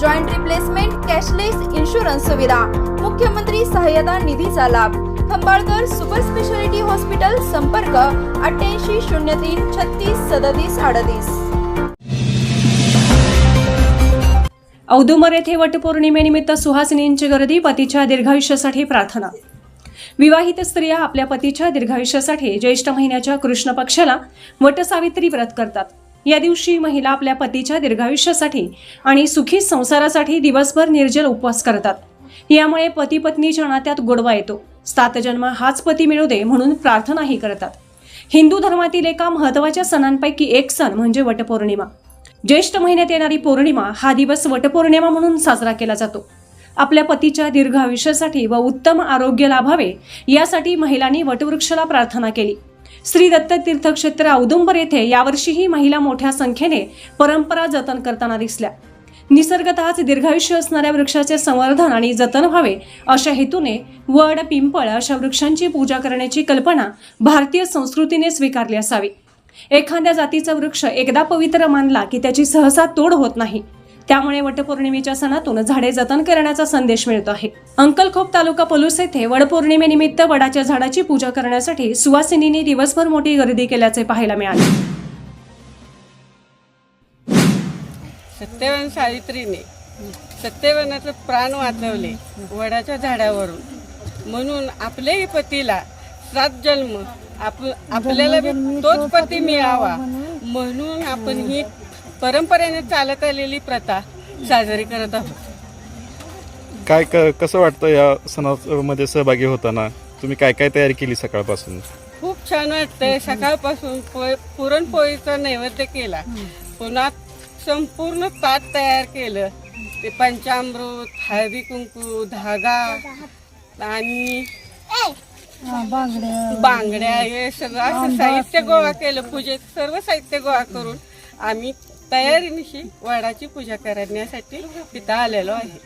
joint replacement cashless insurance सुविधा मुख्यमंत्री सहाय्यता निधीचा लाभ. खंबाळकर सुपर स्पेशालिटी हॉस्पिटल संपर्क अठ्ठ्याऐंशी शून्य तीन छत्तीस सदतीस अडतीस. औदुंबर येथे वटपौर्णिमेनिमित्त सुहासिनींची गर्दी पतीच्या दीर्घायुष्यासाठी प्रार्थना. विवाहित स्त्रिया आपल्या पतीच्या दीर्घायुष्यासाठी ज्येष्ठ महिन्याच्या कृष्ण पक्षाला वटसावित्री व्रत करतात. या दिवशी महिला आपल्या पतीच्या दीर्घायुष्यासाठी आणि सुखी संसारासाठी दिवसभर निर्जल उपवास करतात. यामुळे पती पत्नीच्या नात्यात गोडवा येतो. सात जन्म हाच पती मिळू दे म्हणून प्रार्थनाही करतात. हिंदू धर्मातील एका महत्त्वाच्या सणांपैकी एक सण म्हणजे वटपौर्णिमा. ज्येष्ठ महिन्यात येणारी पौर्णिमा हा दिवस वटपौर्णिमा म्हणून साजरा केला जातो. आपल्या पतीच्या दीर्घ आयुष्यासाठी व उत्तम आरोग्य लाभावे यासाठी महिलांनी वटवृक्षाला प्रार्थना केली. श्री दत्त तीर्थक्षेत्र औदुंबर येथे यावर्षीही महिला मोठ्या संख्येने परंपरा जतन करताना दिसल्या. निसर्गतःच दीर्घायुष्य असणाऱ्या वृक्षाचे संवर्धन आणि जतन व्हावे अशा हेतूने वड पिंपळ अशा वृक्षांची पूजा करण्याची कल्पना भारतीय संस्कृतीने स्वीकारली असावी. एखाद्या जातीचा वृक्ष एकदा पवित्र मानला की त्याची सहसा तोड होत नाही. त्यामुळे वटपौर्णिमेच्या सणातून झाडे जतन करण्याचा संदेश मिळतो आहे. अंकलखोप तालुका पलूस येथे वडपौर्णिमेनिमित्त वडाच्या झाडाची पूजा करण्यासाठी सुवासिनींनी दिवसभर मोठी गर्दी केल्याचे पाहायला मिळाले. सत्यवान सावित्रीने सत्यवानाचं प्राण वाचवले वडाच्या झाडावरून. म्हणून आपल्याही पतीला सात जन्म आप आपल्याला तोच पती मिळावा. म्हणून आपण ही परंपरेने चालत आलेली प्रथा साजरी करत आहोत. काय क कसं वाटतं या सणामध्ये सहभागी होताना? तुम्ही काय काय तयारी केली सकाळपासून? खूप छान वाटतंय. सकाळपासून पोय पुरणपोळीचा नैवेद्य केला. पुन्हा संपूर्ण ताट तयार केलं. ते पंचामृत हळदी कुंकू धागा आणि बांगड्या हे सगळं असं साहित्य गोळा केलं. पूजेत सर्व साहित्य गोळा करून आम्ही तयारीनिशी वडाची पूजा करण्यासाठी तिथं आलेलो आहे.